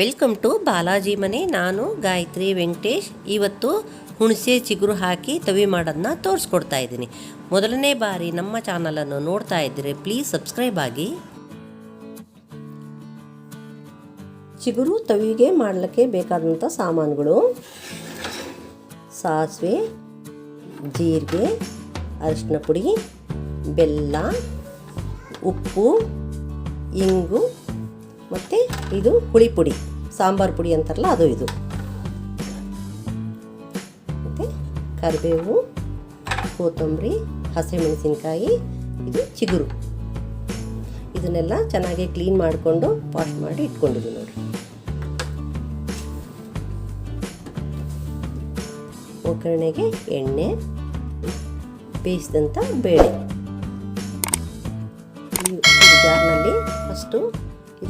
Welcome to Balaji ಮನೆ. ನಾನು ಗಾಯತ್ರಿ ವೆಂಕಟೇಶ್. ಇವತ್ತು ಹುಣಸೆ ಚಿಗುರು ಹಾಕಿ ತವಿ ಮಾಡೋದನ್ನ ತೋರಿಸ್ಕೊಡ್ತಾ ಇದ್ದೀನಿ. ಮೊದಲನೇ ಬಾರಿ ನಮ್ಮ ಚಾನಲನ್ನು ನೋಡ್ತಾ ಇದ್ದರೆ ಪ್ಲೀಸ್ ಸಬ್ಸ್ಕ್ರೈಬ್ ಆಗಿ. ಚಿಗುರು ತವಿಗೆ ಮಾಡಲಿಕ್ಕೆ ಬೇಕಾದಂಥ ಸಾಮಾನುಗಳು ಸಾಸಿವೆ, ಜೀರಿಗೆ ಅರಿಶಿನ ಪುಡಿ, ಬೆಲ್ಲ, ಉಪ್ಪು, ಇಂಗು ಮತ್ತು ಇದು ಹುಳಿ ಪುಡಿ, ಸಾಂಬಾರು ಪುಡಿ ಅಂತಾರಲ್ಲ, ಅದು ಇದು. ಮತ್ತು ಕರಿಬೇವು, ಕೊತ್ತಂಬರಿ, ಹಸಿಮೆಣಸಿನ್ಕಾಯಿ, ಇದು ಚಿಗುರು. ಇದನ್ನೆಲ್ಲ ಚೆನ್ನಾಗಿ ಕ್ಲೀನ್ ಮಾಡಿಕೊಂಡು ವಾಶ್ ಮಾಡಿ ಇಟ್ಕೊಂಡಿದ್ದೀವಿ ನೋಡಿ ಒಗ್ಗರಣೆಗೆ ಎಣ್ಣೆ ಬೇಯಿಸಿದಂಥ ಬೇಳೆ. ಈ ಜಾರ್ನಲ್ಲಿ ಫಸ್ಟು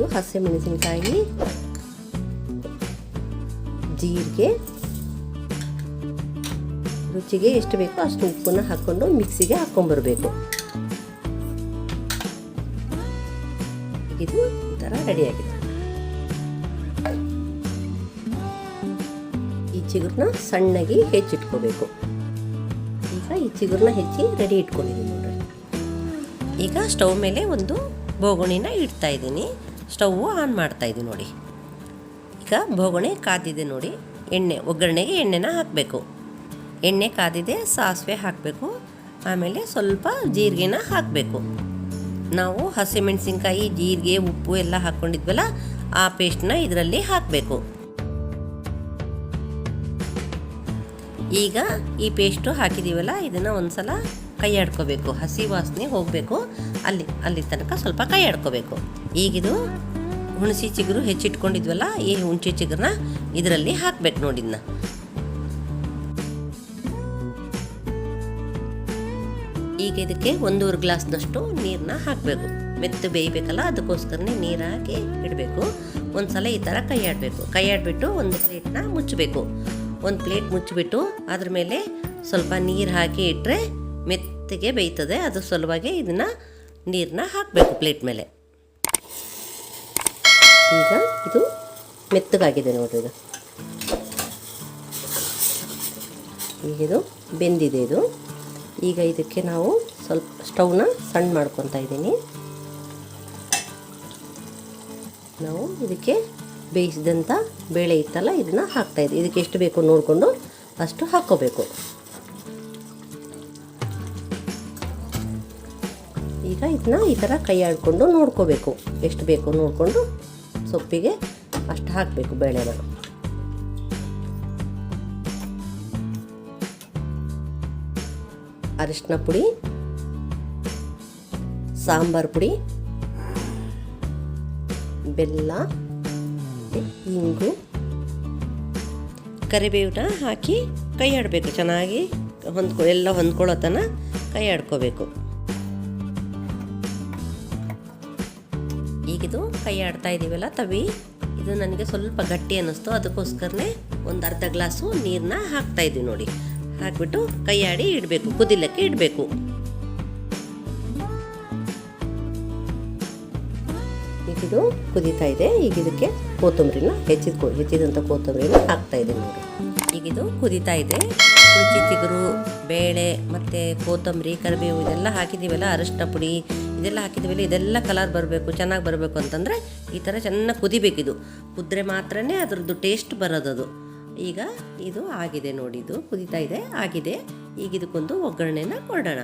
ಇದು ಹಸಿಮೆಣಸಿನಕಾಯಿ ಜೀರಿಗೆ, ರುಚಿಗೆ ಎಷ್ಟು ಬೇಕೋ ಅಷ್ಟು ಉಪ್ಪನ್ನ ಹಾಕ್ಕೊಂಡು ಮಿಕ್ಸಿಗೆ ಹಾಕ್ಕೊಂಬರ್ಬೇಕು ಇದು ಒಂಥರ ಥರ ರೆಡಿಯಾಗಿದೆ ಈ ಚಿಗುರನ್ನ ಸಣ್ಣಗೆ ಹೆಚ್ಚಿಟ್ಕೋಬೇಕು. ಈಗ ಈ ಚಿಗುರನ್ನ ಹೆಚ್ಚಿ ರೆಡಿ ಇಟ್ಕೊಂಡಿದ್ದೀನಿ ನೋಡ್ರಿ. ಈಗ ಸ್ಟವ್ ಮೇಲೆ ಒಂದು ಬೋಗುಣಿನ ಇಡ್ತಾ ಇದ್ದೀನಿ. ಸ್ಟವ್ ಆನ್ ಮಾಡ್ತಾ ಇದ್ದೀನಿ ನೋಡಿ. ಈಗ ಬೋಗಣೆ ಕಾದಿದೆ ನೋಡಿ. ಎಣ್ಣೆ, ಒಗ್ಗರಣೆಗೆ ಎಣ್ಣೆನ ಹಾಕಬೇಕು. ಎಣ್ಣೆ ಕಾದಿದೆ, ಸಾಸಿವೆ ಹಾಕಬೇಕು. ಆಮೇಲೆ ಸ್ವಲ್ಪ ಜೀರಿಗೆನ ಹಾಕಬೇಕು. ನಾವು ಹಸಿಮೆಣಸಿನ್ಕಾಯಿ, ಜೀರಿಗೆ, ಉಪ್ಪು ಎಲ್ಲ ಹಾಕ್ಕೊಂಡಿದ್ವಲ್ಲ ಆ ಪೇಸ್ಟ್ನ ಇದರಲ್ಲಿ ಹಾಕಬೇಕು. ಈಗ ಈ ಪೇಸ್ಟು ಹಾಕಿದ್ದೀವಲ್ಲ ಇದನ್ನು ಒಂದ್ಸಲ ಕೈ ಆಡ್ಕೋಬೇಕು ಹಸಿ ವಾಸನೆ ಹೋಗಬೇಕು. ಅಲ್ಲಿ ಅಲ್ಲಿ ತನಕ ಸ್ವಲ್ಪ ಕೈ ಆಡ್ಕೋಬೇಕು ಈಗಿದು ಹುಣಸಿ ಚಿಗುರು ಹೆಚ್ಚಿಟ್ಕೊಂಡಿದ್ವಲ್ಲ, ಈ ಹುಣಸಿ ಚಿಗುರನ್ನ ಇದರಲ್ಲಿ ಹಾಕ್ಬೇಕು ನೋಡಿದ್ನ ಈಗ ಇದಕ್ಕೆ ಒಂದೂವರೆ ಗ್ಲಾಸ್ನಷ್ಟು ನೀರನ್ನ ಹಾಕಬೇಕು. ಮೆತ್ತು ಬೇಯಬೇಕಲ್ಲ, ಅದಕ್ಕೋಸ್ಕರನೇ ನೀರು ಹಾಕಿ ಇಡಬೇಕು. ಒಂದ್ಸಲ ಈ ಥರ ಕೈ ಆಡಬೇಕು. ಒಂದು ಪ್ಲೇಟ್ನ ಮುಚ್ಚಬೇಕು. ಒಂದು ಪ್ಲೇಟ್ ಮುಚ್ಚಿಬಿಟ್ಟು ಅದ್ರ ಮೇಲೆ ಸ್ವಲ್ಪ ನೀರು ಹಾಕಿ ಇಟ್ಟರೆ ಮೆತ್ತಗೆ ಬೇಯ್ತದೆ, ಅದು ಸಲುವಾಗಿ ಇದನ್ನು ನೀರನ್ನ ಹಾಕಬೇಕು ಪ್ಲೇಟ್ ಮೇಲೆ. ಈಗ ಇದು ಮೆತ್ತಗಾಗಿದೆ ನೋಡಿ ಇದು. ಈಗ ಇದು ಬೆಂದಿದೆ ಇದು. ಈಗ ಇದಕ್ಕೆ ನಾವು ಸ್ವಲ್ಪ ಸ್ಟವ್ನ ಸಣ್ಣ ಮಾಡ್ಕೊತಾ ಇದ್ದೀನಿ. ನಾವು ಇದಕ್ಕೆ ಬೇಯಿಸಿದಂಥ ಬೇಳೆ ಇತ್ತಲ್ಲ, ಇದನ್ನು ಹಾಕ್ತಾಯಿದ್ದೀವಿ ಇದಕ್ಕೆ ಎಷ್ಟು ಬೇಕು ನೋಡಿಕೊಂಡು ಅಷ್ಟು ಹಾಕ್ಕೋಬೇಕು. ಈಗ ಇದನ್ನ ಈ ಥರ ಕೈ ಆಡಿಕೊಂಡು ನೋಡ್ಕೋಬೇಕು. ಎಷ್ಟು ಬೇಕು ನೋಡಿಕೊಂಡು ಸೊಪ್ಪಿಗೆ ಅಷ್ಟು ಹಾಕಬೇಕು ಬೇಳೆನ. ಅರಿಶಿನ ಪುಡಿ, ಸಾಂಬಾರು ಪುಡಿ, ಬೆಲ್ಲ, ಇಂಗು ಕರಿಬೇವನ್ನ ಹಾಕಿ ಕೈ ಆಡಬೇಕು ಚೆನ್ನಾಗಿ ಹೊಂದ್ಕೊ, ಎಲ್ಲ ಹೊಂದ್ಕೊಳ್ಳೋ ತನಕ ಕೈ ಆಡ್ಕೋಬೇಕು ಈಗಿದು ಕೈ ಆಡ್ತಾ ಇದ್ದೀವಲ್ಲ ತವಿ? ಇದು ನನಗೆ ಸ್ವಲ್ಪ ಗಟ್ಟಿ ಅನ್ನಿಸ್ತು. ಅದಕ್ಕೋಸ್ಕರನೇ ಒಂದು ಅರ್ಧ ಗ್ಲಾಸು ನೀರನ್ನ ಹಾಕ್ತಾ ಇದ್ದೀವಿ ನೋಡಿ. ಹಾಕ್ಬಿಟ್ಟು ಕೈ ಆಡಿ ಇಡಬೇಕು, ಕುದಿಲಕ್ಕೆ ಇಡಬೇಕು. ಈಗಿದು ಕುದೀತಾ ಇದೆ. ಈಗ ಇದಕ್ಕೆ ಕೊತ್ತಂಬರಿನ ಹೆಚ್ಚಿದ ಹೆಚ್ಚಿದಂಥ ಕೊತ್ತಂಬರಿನ ಹಾಕ್ತಾ ಇದೆ ನೋಡಿ. ಈಗಿದು ಕುದೀತಾ ಇದೆ. ರುಚಿ ಚಿಗುರು ಬೇಳೆ ಮತ್ತು ಕೊತ್ತಂಬರಿ, ಕರಿಬೇವು ಇದೆಲ್ಲ ಹಾಕಿದ್ದೀವಲ್ಲ ಅರಿಷ್ಟ ಪುಡಿ ಇದೆಲ್ಲ ಹಾಕಿದ್ಮೇಲೆ ಇದೆಲ್ಲ ಕಲರ್ ಬರಬೇಕು, ಚೆನ್ನಾಗಿ ಬರಬೇಕು ಅಂತಂದರೆ ಈ ಥರ ಚೆನ್ನಾಗಿ ಕುದಿಬೇಕಿದು. ಕುದ್ರೆ ಮಾತ್ರನೇ ಅದರದ್ದು ಟೇಸ್ಟ್ ಬರೋದದು. ಈಗ ಇದು ಆಗಿದೆ ನೋಡಿ ಇದು, ಕುದೀತಾ ಇದೆ, ಆಗಿದೆ. ಈಗ ಇದಕ್ಕೊಂದು ಒಗ್ಗರಣೆನ ಕೊಡೋಣ.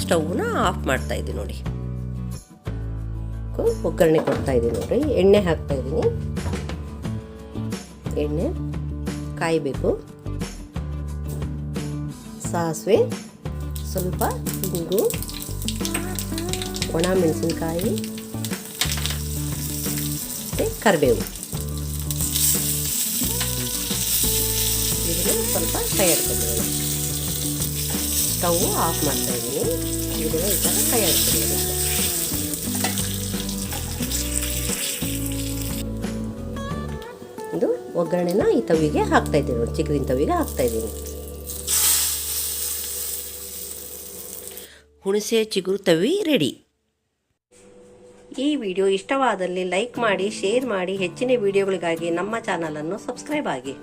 ಸ್ಟವ್ನ ಆಫ್ ಮಾಡ್ತಾ ಇದ್ದೀನಿ ನೋಡಿ. ಒಗ್ಗರಣೆ ಕೊಡ್ತಾ ಇದ್ದೀನಿ ನೋಡಿ. ಎಣ್ಣೆ ಹಾಕ್ತಾ ಇದ್ದೀನಿ. ಎಣ್ಣೆ ಕಾಯಬೇಕು. ಸಾಸಿವೆ, ಸ್ವಲ್ಪ ಇಂಗು ಒಣ ಮೆಣಸಿನ್ಕಾಯಿ ಮತ್ತು ಕರಿಬೇವು. ಇದನ್ನು ಸ್ವಲ್ಪ ಕೈ ಸ್ಟವ್ ಆಫ್ ಮಾಡ್ತಾ ಇದ್ದೀನಿ. ಇದನ್ನು ಈ ಥರ ಕೈ ಇದು ಒಗ್ಗರಣೆನ ಈ ತವಿಗೆ ಹಾಕ್ತಾಯಿದ್ದೀನಿ ಚಿಕ್ಕದಿನ ತವಿಗೆ ಹಾಕ್ತಾ ಹುಣಸೆ ಚಿಗುರು ತವಿ ರೆಡಿ ಈ ವಿಡಿಯೋ ಇಷ್ಟವಾದಲ್ಲಿ ಲೈಕ್ ಮಾಡಿ ಶೇರ್ ಮಾಡಿ, ಹೆಚ್ಚಿನ ವಿಡಿಯೋಗಳಿಗಾಗಿ ನಮ್ಮ ಚಾನಲನ್ನು ಸಬ್ಸ್ಕ್ರೈಬ್ ಆಗಿ.